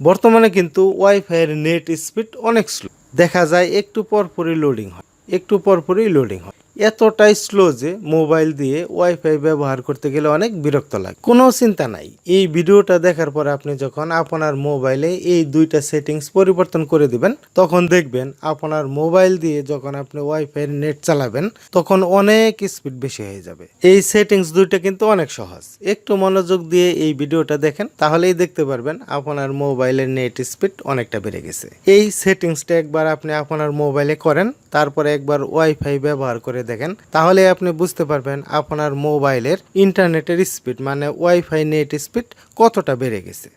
বর্তমানে কিন্তু ওয়াইফাইয়ের নেট স্পিড অনেক স্লো দেখা যায় একটু পরপরই লোডিং হয়, একটু পরপরই লোডিং হয়। এতটাই স্লো যে মোবাইল দিয়ে ওয়াইফাই ব্যবহার করতে গেলে অনেক বিরক্ত লাগে। কোনো চিন্তা নাই। এই ভিডিওটা দেখার পরে আপনি যখন আপনার মোবাইলে এই দুইটা সেটিংস পরিবর্তন করে দিবেন, তখন দেখবেন আপনার মোবাইল দিয়ে যখন আপনি ওয়াইফাই নেট চালাবেন, তখন অনেক স্পিড বেশি হয়ে যাবে। এই সেটিংস দুইটা কিন্তু অনেক সহজ। একটু মনোযোগ দিয়ে এই ভিডিওটা দেখেন, তাহলেই দেখতে পারবেন আপনার মোবাইলের নেট স্পিড অনেকটা বেড়ে গেছে। এই সেটিংসটা একবার আপনি আপনার মোবাইলে করেন, তারপরে একবার ওয়াইফাই ব্যবহার করে দেখেন, তাহলে আপনি বুঝতে পারবেন আপনার মোবাইলের ইন্টারনেটের স্পিড মানে ওয়াইফাই নেট স্পিড কতটা বেড়ে গেছে।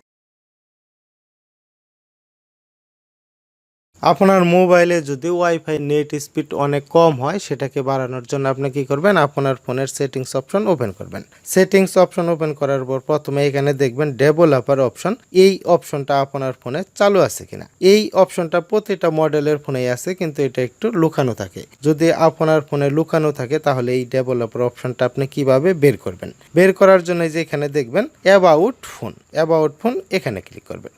আপনার মোবাইলে যদি ওয়াইফাই নেট স্পিড অনেক কম হয়, সেটাকে বাড়ানোর জন্য আপনি কি করবেন? আপনার ফোনের সেটিংস অপশন ওপেন করবেন। সেটিংস অপশন ওপেন করার পর প্রথমে এখানে দেখবেন ডেভেলপার অপশন। এই অপশনটা আপনার ফোনে চালু আছে কিনা? এই অপশনটা প্রতিটা মডেলের ফোনেই আছে, কিন্তু এটা একটু লুকানো থাকে। যদি আপনার ফোনে লুকানো থাকে, তাহলে এই ডেভেলপার অপশনটা আপনি কীভাবে বের করবেন? বের করার জন্য যে এখানে দেখবেন, অ্যাবাউট ফোন। অ্যাবাউট ফোন এখানে ক্লিক করবেন।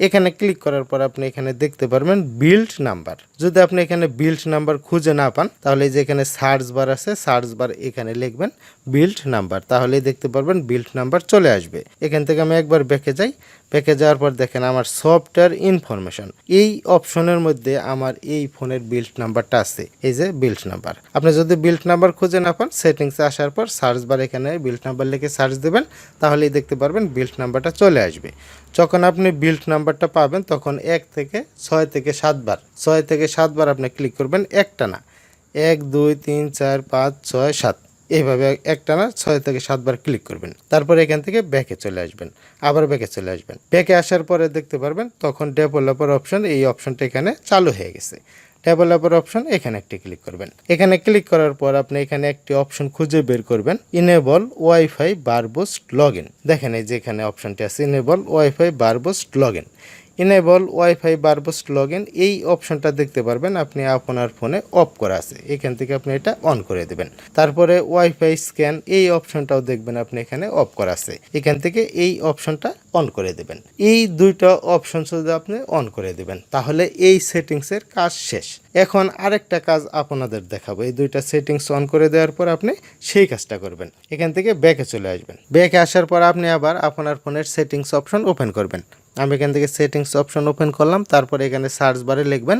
এখানে ক্লিক করার পর আপনি এখানে দেখতে পারবেন বিল্ড নাম্বার যদি আপনি এখানে বিল্ড নাম্বার খুঁজে না পান, তাহলে যে এখানে সার্চ বার আছে সার্চ বার এখানে লিখবেন বিল্ড নাম্বার তাহলেই দেখতে পারবেন বিল্ড নাম্বার চলে আসবে। এখান থেকে আমি একবার ব্যাকে যাই। ব্যাকে যাওয়ার পর দেখেন আমার সফটওয়্যার ইনফরমেশন এই অপশনের মধ্যে আমার এই ফোনের বিল্ড নাম্বারটা আছে। এই যে বিল্ড নাম্বার আপনি যদি বিল্ড নাম্বার খুঁজে না পান সেটিংসে আসার পর সার্চ বার এখানে বিল্ড নাম্বার লিখে সার্চ দেবেন। তাহলেই দেখতে পারবেন বিল্ড নাম্বারটা চলে আসবে। যখন আপনি বিল্ড নাম্বারটা পাবেন, তখন এক থেকে ছয় থেকে সাতবার ছয় থেকে সাতবার আপনি ক্লিক করবেন একটা না। এক, দুই, তিন, চার, পাঁচ, ছয়, সাত। এইভাবে একটানা ছয় থেকে সাতবার ক্লিক করবেন। তারপর এখান থেকে ব্যাকে চলে আসবেন, আবার ব্যাকে চলে আসবেন। ব্যাকে আসার পরে দেখতে পারবেন, তখন ডেভেলপার অপশন এই অপশনটা এখানে চালু হয়ে গেছে। ডেভেলপার অপশন এখানে একটি ক্লিক করবেন। এখানে ক্লিক করার পর আপনি এখানে একটি অপশন খুঁজে বের করবেন ইনেবল ওয়াইফাই বারবোস্ট লগ দেখেন এই যে এখানে অপশনটি আছে enable wifi verbose log enable wifi verbose log in এই অপশনটা দেখতে পারবেন, আপনি আপনার ফোনে অফ করা আছে। এখান থেকে আপনি এটা অন করে দেবেন। তারপরে ওয়াইফাই স্ক্যান এই অপশনটাও দেখবেন আপনি এখানে অফ করা আছে। এখান থেকে এই অপশনটা অন করে দেবেন। এই দুইটা অপশন শুধু আপনি অন করে দেবেন, তাহলে এই সেটিংসের কাজ শেষ। এখন আরেকটা কাজ আপনাদের দেখাবো। এই দুইটা সেটিংস অন করে দেওয়ার পর আপনি সেই কাজটা করবেন। এখান থেকে ব্যাকে চলে আসবেন। ব্যাকে আসার পর আপনি আবার আপনার ফোনের সেটিংস অপশন ওপেন করবেন। আমি এখান থেকে সেটিংস অপশন ওপেন করলাম, তারপরে এখানে সার্চ বারে লিখবেন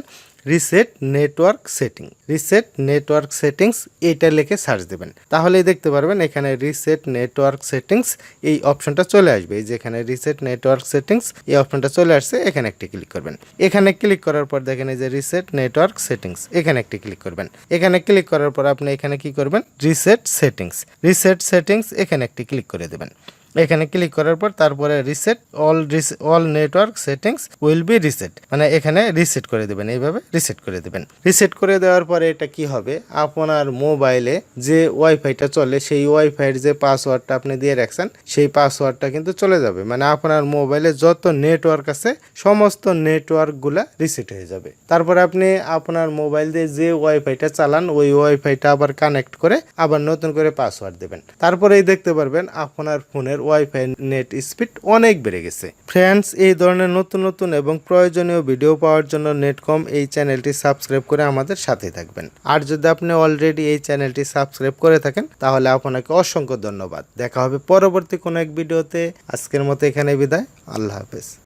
reset network setting reset network settings এইটা লিখে সার্চ দেবেন। তাহলেই দেখতে পারবেন এখানে রিসেট নেটওয়ার্ক সেটিংস এই অপশনটা চলে আসবে। এই যে এখানে রিসেট নেটওয়ার্ক সেটিংস এই অপশনটা চলে আসছে, এখানে একটি ক্লিক করবেন। এখানে ক্লিক করার পর দেখেন এই যে রিসেট নেটওয়ার্ক সেটিংস এখানে একটি ক্লিক করবেন। এখানে ক্লিক করার পর আপনি এখানে কি করবেন? রিসেট সেটিংস রিসেট সেটিংস এখানে একটি ক্লিক করে দেবেন। এখানে ক্লিক করার পর তারপরে reset all all network settings will be reset মানে এখানে রিসেট করে দেবেন, এইভাবে রিসেট করে দেবেন। রিসেট করে দেওয়ার পরে এটা কি হবে? আপনার মোবাইলে যে ওয়াইফাইটা চলে, সেই ওয়াইফাইয়ের যে পাসওয়ার্ডটা আপনি দিয়ে রাখছেন, সেই পাসওয়ার্ডটা কিন্তু চলে যাবে। মানে আপনার মোবাইলে যত নেটওয়ার্ক আছে, সমস্ত নেটওয়ার্কগুলা রিসেট হয়ে যাবে। তারপরে আপনি আপনার মোবাইল দিয়ে যে ওয়াইফাইটা চালান, ওই ওয়াইফাইটা আবার কানেক্ট করে আবার নতুন করে পাসওয়ার্ড দেবেন। তারপরেই দেখতে পারবেন আপনার ফোনের ওয়াইফাই নেট স্পিড অনেক বেড়ে গেছে। ফ্রেন্ডস এই ধরনের নতুন নতুন এবং প্রয়োজনীয় ভিডিও পাওয়ার জন্য নেটকম এই চ্যানেলটি সাবস্ক্রাইব করে আমাদের সাথে থাকবেন। আর যদি আপনি অলরেডি এই চ্যানেলটি সাবস্ক্রাইব করে থাকেন, তাহলে আপনাকে অসংখ্য ধন্যবাদ। দেখা হবে পরবর্তী কোনো এক ভিডিওতে আজকের মতো এখানে বিদায়। আল্লাহ হাফেজ।